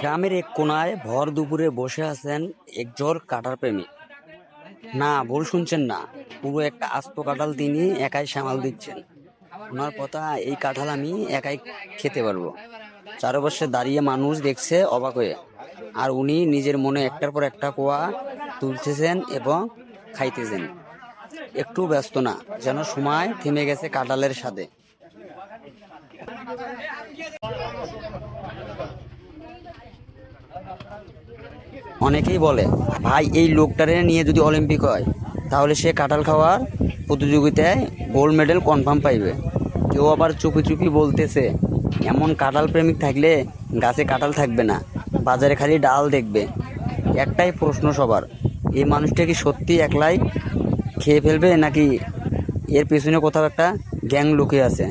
গ্রামের এক কোনায় ভর দুপুরে বসে আছেন একজোর কাটার প্রেমিক। না, ভুল শুনছেন না। পুরো একটা আস্ত কাঁঠাল তিনি একাই সামাল দিচ্ছেন। ওনার কথা, এই কাঁঠাল আমি একাই খেতে পারব। চারপাশে দাঁড়িয়ে মানুষ দেখছে অবাক হয়ে। আর উনি নিজের মনে একটার পর একটা কোয়া তুলতেছেন এবং খাইতেছেন। একটু ব্যস্ত না, যেন সময় থেমে গেছে কাঁঠালের সাথে অনেকেই বলে, ভাই, এই লোকটারে নিয়ে যদি অলিম্পিক হয়, তাহলে সে কাঁঠাল খাওয়ার প্রতিযোগিতায় গোল্ড মেডেল কনফার্ম পাইবে। কেউ আবার চুপি চুপি বলতেছে, এমন কাঁঠাল প্রেমিক থাকলে গাছে কাঁঠাল থাকবে না, বাজারে খালি ডাল দেখবে। একটাই প্রশ্ন সবার, এই মানুষটা কি সত্যি একলাই খেয়ে ফেলবে নাকি এর পেছনে কোথাও একটা গ্যাং লুকিয়ে আছে?